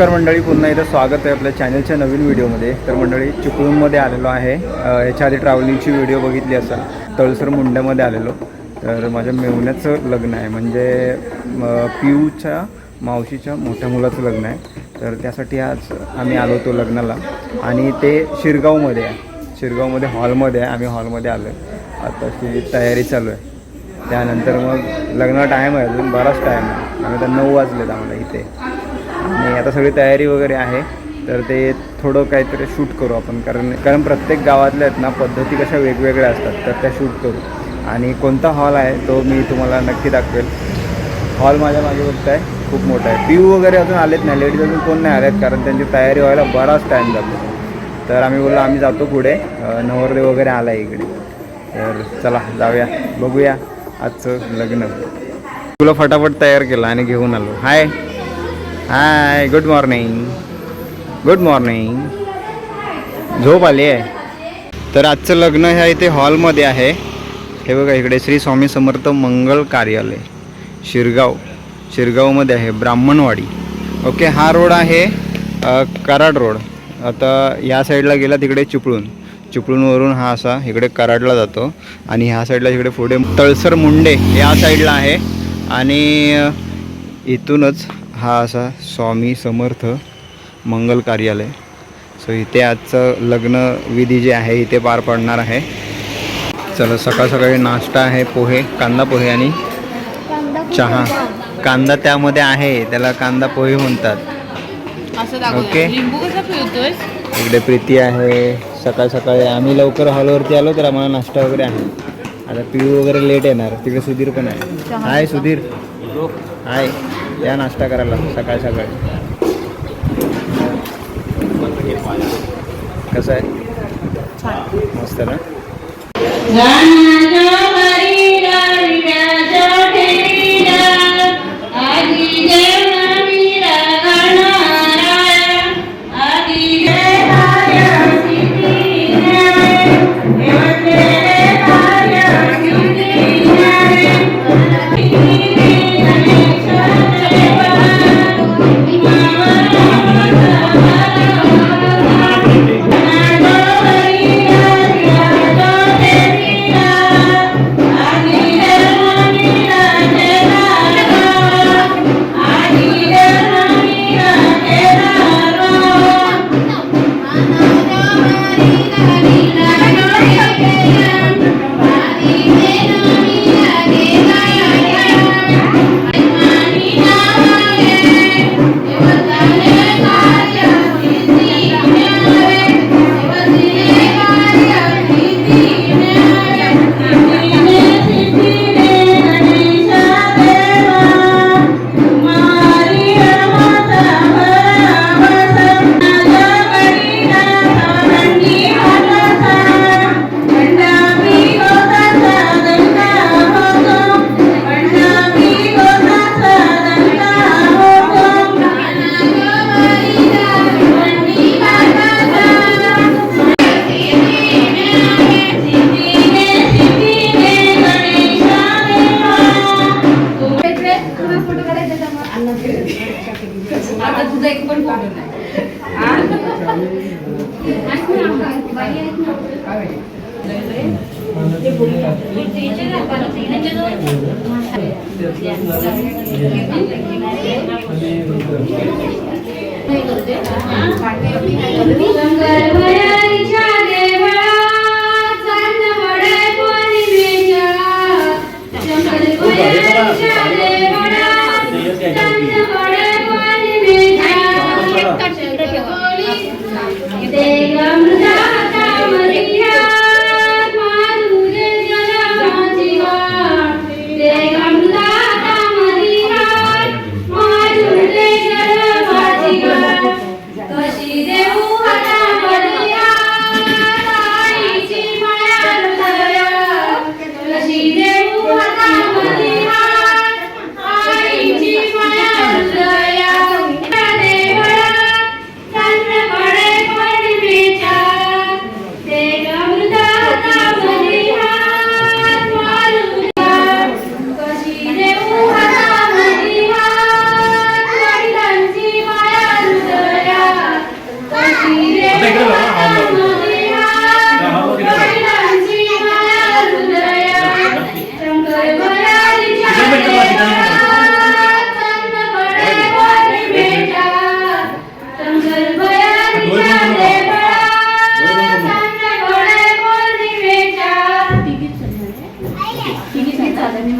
नमस्कार मंडळी पुन्हा एकदा स्वागत आहे आपल्या चॅनलच्या नवीन व्हिडिओमध्ये तर मंडळी चिपळूणमध्ये आलेलो आहे. याच्या आधी ट्रॅव्हलिंगची व्हिडिओ बघितली असाल तळसर मुंड्यामध्ये आलेलो. तर माझ्या मेवण्याचं लग्न आहे. म्हणजे पिऊच्या मावशीच्या मोठ्या मुलाचं लग्न आहे. तर त्यासाठी आज आम्ही आलो होतो लग्नाला. आणि ते शिरगावमध्ये आहे. शिरगावमध्ये हॉलमध्ये आहे. आम्ही हॉलमध्ये आलो आहे आताची तयारी चालू आहे. त्यानंतर मग लग्नाला टाईम आहे अजून. बराच टाईम आहे. आम्ही आता नऊ वाजलेत आम्हाला इथे. आणि आता सगळी तयारी वगैरे आहे. तर ते थोडं काहीतरी शूट करू आपण. कारण कारण प्रत्येक गावातल्या आहेत ना पद्धती कशा वेगवेगळ्या असतात तर त्या शूट करू. आणि कोणता हॉल आहे तो मी तुम्हाला नक्की दाखवेल. हॉल माझ्या मागे बघताय खूप मोठा आहे. पिऊ वगैरे अजून आलेत नाही. लेडीज अजून कोण नाही आलेत कारण त्यांची तयारी व्हायला बराच टाईम जातो. तर आम्ही बोललो आम्ही जातो पुढे. नवरदेव वगैरे आला आहे इकडे. तर चला जाऊया. बघूया आजचं लग्न. तुला फटाफट तयार केलं आणि घेऊन आलो. Hi hi good morning good morning झोप आली आहे. तर आजचं लग्न ह्या इथे हॉलमध्ये आहे. हे बघा इकडे श्री स्वामी समर्थ मंगल कार्यालय शिरगाव. शिरगावमध्ये आहे ब्राह्मणवाडी. ओके हा रोड आहे कराड रोड. आता या साईडला गेला तिकडे चिपळूण. चिपळूणवरून हा असा इकडे कराडला जातो. आणि ह्या साईडला इकडे पुढे तळसर मुंडे या साईडला आहे. आणि इथूनच हा असा स्वामी समर्थ मंगल कार्यालय. सो इथे आजचं लग्न विधी जे आहे इथे पार पडणार आहे. चला सकाळ सकाळी नाश्ता आहे पोहे कांदा पोहे आणि चहा. कांदा त्यामध्ये आहे त्याला कांदा पोहे म्हणतात. ओके. इकडे प्रीती आहे सकाळ सकाळी आम्ही लवकर हॉलवरती आलो तर आम्हाला नाश्ता वगैरे आहे. आता पिऊ वगैरे लेट येणार तिकडे सुधीर पण आहे. हाय सुधीर. हाय या नाश्ता करायला सकाळ सकाळी. कसं आहे? मस्त ना? झालं मी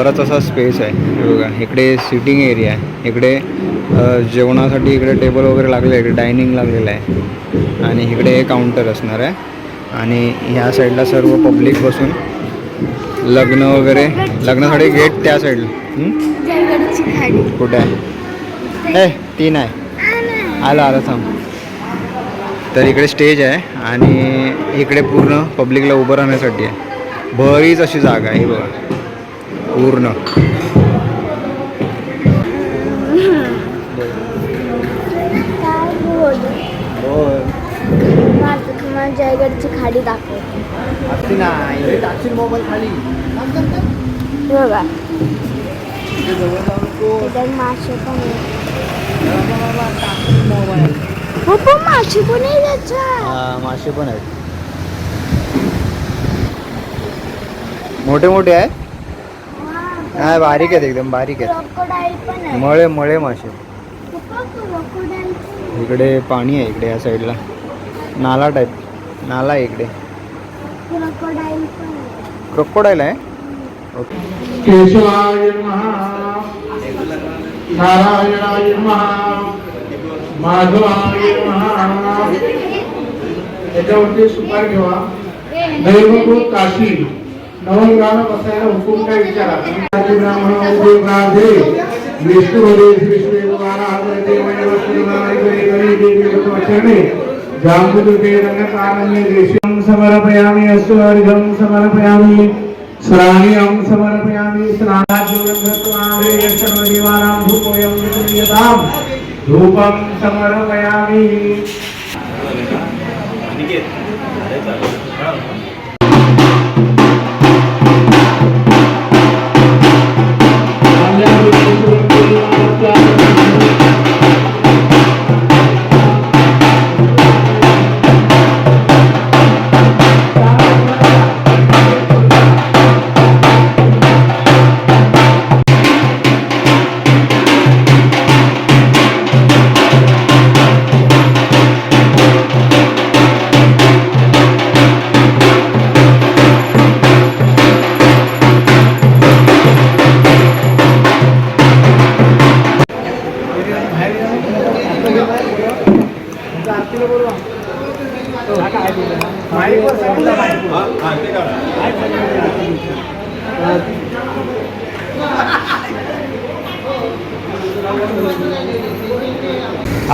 बराच असा स्पेस आहे. हे बघा इकडे सिटिंग एरिया आहे. इकडे जेवणासाठी इकडे टेबल वगैरे लागले इकडे डायनिंग लागलेलं आहे. आणि इकडे काउंटर असणार आहे. आणि ह्या साईडला सर्व पब्लिक बसून लग्न वगैरे लग्नासाठी गेट त्या साईडला हं? कुठे आहे? ए तीन आहे. आलं आलं थांब. तर इकडे स्टेज आहे आणि इकडे पूर्ण पब्लिकला उभं राहण्यासाठी आहे. बरीच अशी जागा आहे बघा. पूर्ण काय बोल माझं तुम्हाला जयगडची खाडी दाखव मोबाईल खाली बघा त्याच्यात मासे पण आहे. हो पण मासे पण आहे त्याच्यात मासे पण आहेत मोठे मोठे आहेत नाही बारीक आहेत एकदम बारीक आहेत. मळे मळे मासे. इकडे पाणी आहे इकडे या साईडला. नाला टाईप नाला आहे इकडे. क्रोकोडाईल आहे. ओके. सुपार ठेवा. दैवकृत काशी. नवलगानं बसायला हुकूम काय विचारा आदि ब्राह्मण देव राधे विष्णू हरे विष्णू वारा देव वचने जांबुदुके रंगकारण्य देशं समर्पयामि अस्तु अर्घं समर्पयामि स्नानियं समर्पयामि स्नानाद्युगन्धत्वादे यशर्वनिवारां धूपोऽयं विक्रियतां धूपं समर्पयामि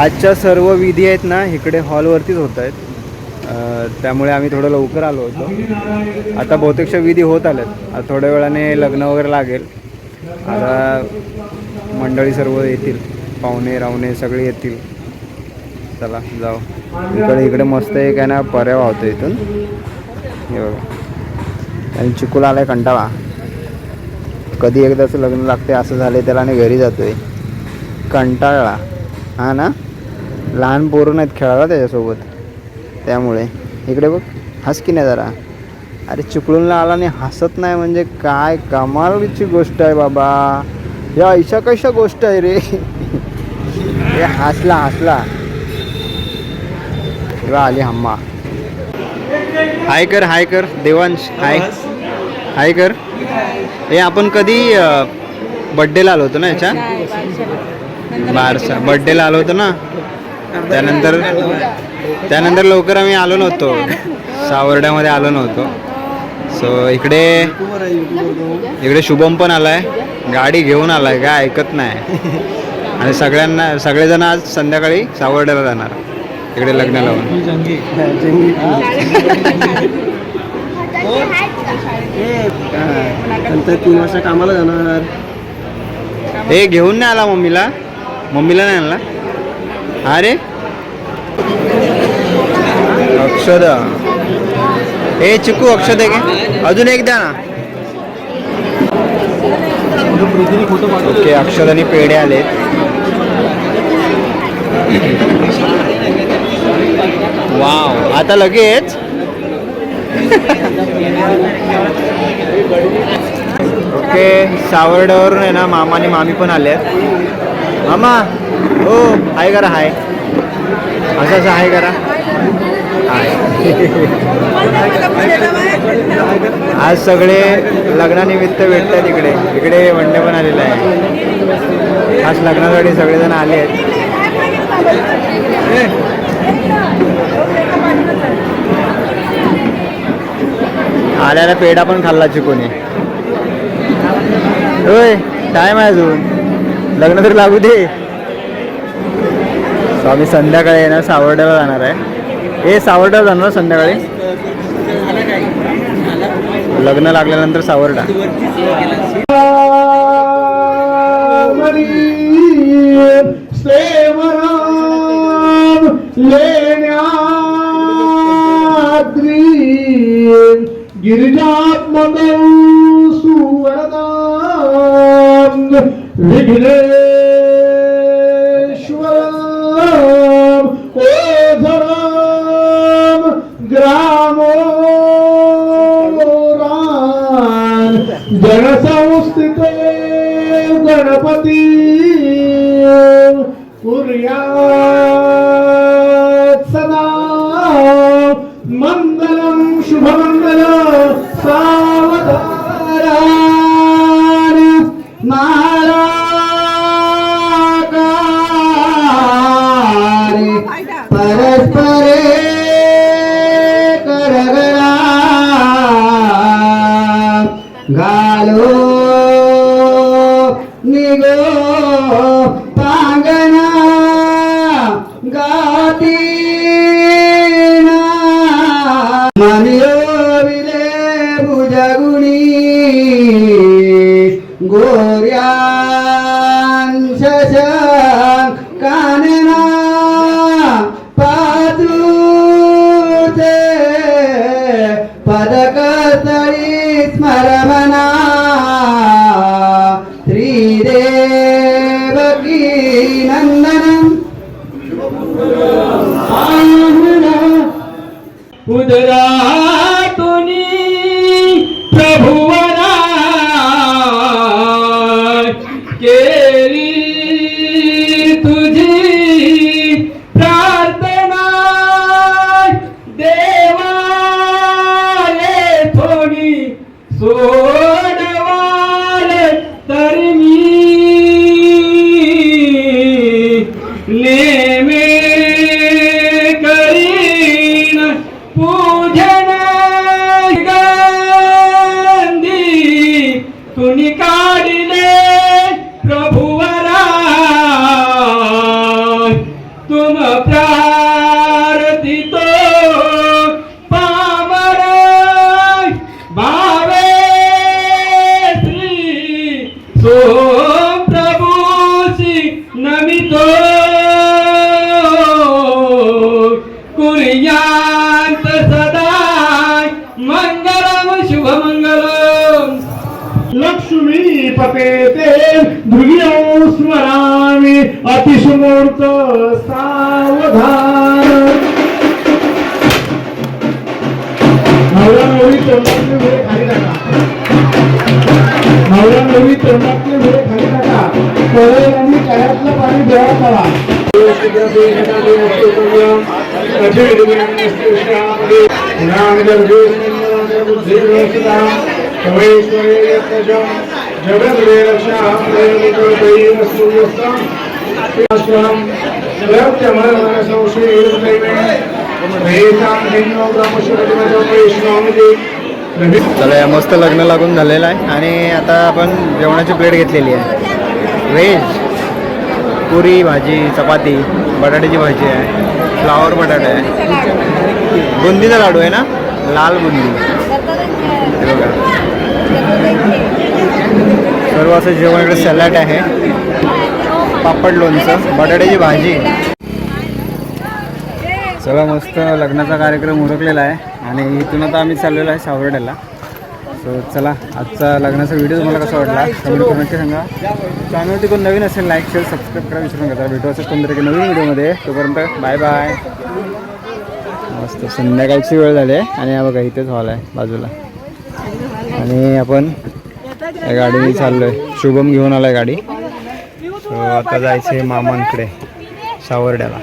आजच्या सर्व विधी आहेत ना इकडे हॉलवरतीच होत आहेत. त्यामुळे आम्ही थोडं लवकर आलो होतो. आता बहुतेकशा विधी होत आल्यात. आता थोड्या वेळाने लग्न वगैरे लागेल. आता मंडळी सर्व येतील. पाहुणे रावणे सगळे येतील. चला जाऊ. इकडे इकडे मस्त एक आहे ना पर्या वाहतो इथून. हे बघा. आणि चिकूला आलाय कंटाळा. कधी एकदाचं लग्न लागते असं झालं त्याला आणि घरी जातोय. कंटाळा. हा ना? लहान पोरं नाहीत खेळायला त्याच्यासोबत. त्यामुळे. इकडे बघ हस की नाही जरा. अरे चिपळूणला आला आणि हसत नाही म्हणजे काय कमालीची गोष्ट आहे बाबा. या ऐशा कशा गोष्ट आहे रे? हे हसला हसला. तेव्हा आली हम्मा. हाय कर हाय कर देवांश हाय. हाय कर. हे आपण कधी बड्डेला आलो होतो ना याच्या? बारसा. बड्डेला आलो होतो ना? त्यानंतर त्यानंतर लवकर आम्ही आलो नव्हतो. सावर्ड्यामध्ये आलो नव्हतो. सो इकडे इकडे शुभम पण आलाय. गाडी घेऊन आलाय काय ऐकत नाही. आणि सगळ्यांना सगळेजण आज संध्याकाळी सावर्ड्याला जाणार. तिकडे लग्न लावून. नंतर तीन वर्ष कामाला जाणार. ए घेऊन नाही आला मम्मीला. मम्मीला नाही आणला? अरे. अक्षद. ए चिकू अक्षद आहे का अजून एक द्या ना. ओके अक्षद आणि पेढे आलेत. वाव आता लगेच? ओके सावर्ड्यावरून आहे ना मामा आणि मामी पण आले आहेत मामा हो हाय करा हाय. असं असं हाय करा. हाय. आज सगळे लग्नानिमित्त भेटतात इकडे. इकडे वंडे पण आलेलं आहे. आज लग्नासाठी सगळेजण आले आहेत. आल्याला पेढा पण खाल्ला चिकोने. होय टाईम आहे अजून. लग्न तरी लागू दे. सो आम्ही संध्याकाळी येणार सावर्ड्याला जाणार आहे. हे सावर्डा जाणार संध्याकाळी? लग्न लागल्यानंतर सावर्डा. सेवराम लेण्याद्री विघ्ने जनसंस्थिते गणपती कुर्यात् I need you. तोंडातले वेळ खाली टाका नवरा नवरी तोंडातले वेळ खाली टाका कळेल आणि कळ्यातलं पाणी देवात लावा जगत चला या मस्त लग्न लागून झालेलं आहे. आणि आता आपण जेवणाची प्लेट घेतलेली आहे. व्हेज पुरी भाजी चपाती बटाट्याची भाजी आहे. फ्लावर बटाटा आहे. बुंदीचा लाडू आहे ना? लाल बुंदी. बघा. सर्व असं जेवण इकडे सॅलॅड आहे. पापड लोणचं बटाट्याची भाजी. चला मस्त लग्नाचा कार्यक्रम उरकलेला आहे. आणि इथून आता आम्ही चाललेलो आहे सावर्ड्याला सो चला आजचा लग्नाचा व्हिडिओ तुम्हाला कसा वाटला? कमेंट करून नक्की सांगा चॅनलवरती कोण नवीन असेल लाईक शेअर सबस्क्राईब करा विसरू नका. तर भेटू असं कोणतरी नवीन व्हिडिओमध्ये तोपर्यंत बाय बाय मस्त संध्याकाळची वेळ झाली आहे. आणि हा बघा इथेच हॉल आहे बाजूला. आणि आपण या गाडीने चाललोय. शुभम घेऊन आलाय गाडी. सो आता जायचं आहे मामांकडे सावर्ड्याला